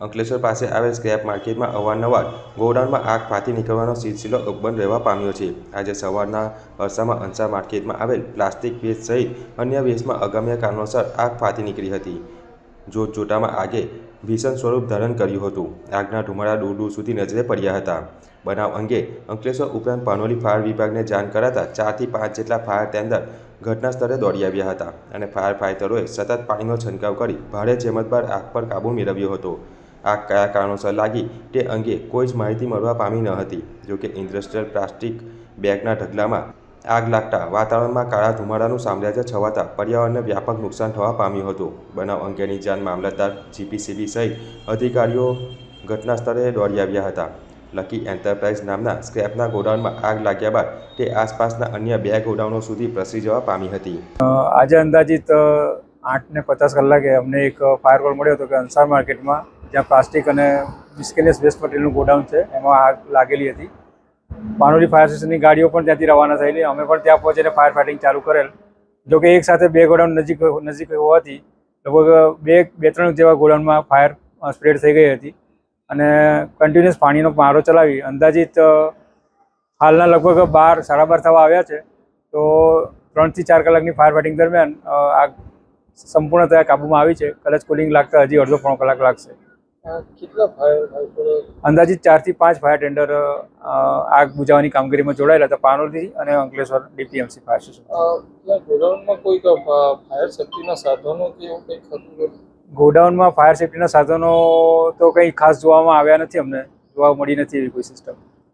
અંકલેશ્વર પાસે આવેલ સ્ક્રેપ માર્કેટમાં અવારનવાર ગોડાઉનમાં આગ ફાટી નીકળવાનો સિલસિલો અકબંધ રહેવા પામ્યો છે. આજે સવારના અરસામાં અંસાર માર્કેટમાં આવેલ પ્લાસ્ટિક વેસ્ટ સહિત અન્ય વેસ્ટમાં અગમ્ય કારણોસર આગ ફાટી નીકળી હતી. જોત જોતામાં આગે ભીષણ સ્વરૂપ ધારણ કર્યું હતું. આગના ધુમાડા દૂર દૂર સુધી નજરે પડ્યા હતા. બનાવ અંગે અંકલેશ્વર ઉપરાંત પાનોલી ફાયર વિભાગને જાણ કરાતા ચારથી પાંચ જેટલા ફાયર ટેન્ડર ઘટના સ્થળે દોડી આવ્યા હતા અને ફાયર ફાઇટરોએ સતત પાણીનો છંટકાવ કરી ભારે જેમત બાદ આગ પર કાબૂ મેળવ્યો હતો. આગ કયા કારણોસર લાગી તે અંગે કોઈ જ માહિતી મળવા પામી ન હતી. જોકે ઇન્ડસ્ટ્રીયલ પ્લાસ્ટિક બેગના ઢગલામાં આગ લાગતા વાતાવરણમાં કાળા ધુમાડાનું સામ્રાજ્ય છવાતા પર્યાવરણને વ્યાપક નુકસાન થવા પામ્યું હતું. બનાવ અંગેની જાણ મામલતદાર જીપીસીબી સહિત અધિકારીઓ ઘટના સ્થળે દોડી આવ્યા હતા. લકી એન્ટરપ્રાઇઝ નામના સ્ક્રેપના ગોડાઉનમાં આગ લાગ્યા બાદ તે આસપાસના અન્ય બે ગોડાઉનો સુધી પ્રસરી જવા પામી હતી. આજે અંદાજિત આઠ ને પચાસ કલાકે અમને એક ફાયર કોલ મળ્યો હતો કે અંસાર માર્કેટમાં. જ્યાં પ્લાસ્ટિક અને મિસ્કેલિયસ વેસ્ટ મટીરિયલનું ગોડાઉન છે, એમાં આગ લાગેલી હતી. પાનોલી ફાયર સ્ટેશનની ગાડીઓ પણ ત્યાંથી રવાના થયેલી. અમે પણ ત્યાં પહોંચીને ફાયર ફાઇટિંગ ચાલુ કરેલ. જો કે એક સાથે બે ગોડાઉન નજીક નજીક હોવાથી લગભગ બે બે ત્રણ જેવા ગોડાઉનમાં ફાયર સ્પ્રેડ થઈ ગઈ હતી અને કન્ટિન્યુઅસ પાણીનો મારો ચલાવી અંદાજિત હાલના લગભગ બાર, સાડા બાર થવા આવ્યા છે. તો ત્રણથી ચાર કલાકની ફાયર ફાઇટિંગ દરમિયાન આગ સંપૂર્ણતયા કાબૂમાં આવી છે. કદાચ કુલિંગ લાગતા હજી અડધો પોણો કલાક લાગશે. આ ચારથી અંદાજિત ચારથી પાંચ ફાયર ટેન્ડર આગ બુજાવવાની કામગીરીમાં જોડાયેલા હતા પાનોલી અને અંકલેશ્વર ડીપીએમસી ફાયર સ્ટેશન ગોડાઉનમાં કોઈ ફાયર સેફ્ટીના સાધનો કે એવું કંઈક હતું ગોડાઉનમાં ફાયર સેફ્ટીના સાધનો તો કંઈ ખાસ જોવામાં આવ્યા નથી અમને. જોવા મળી નથી એવી કોઈ સિસ્ટમ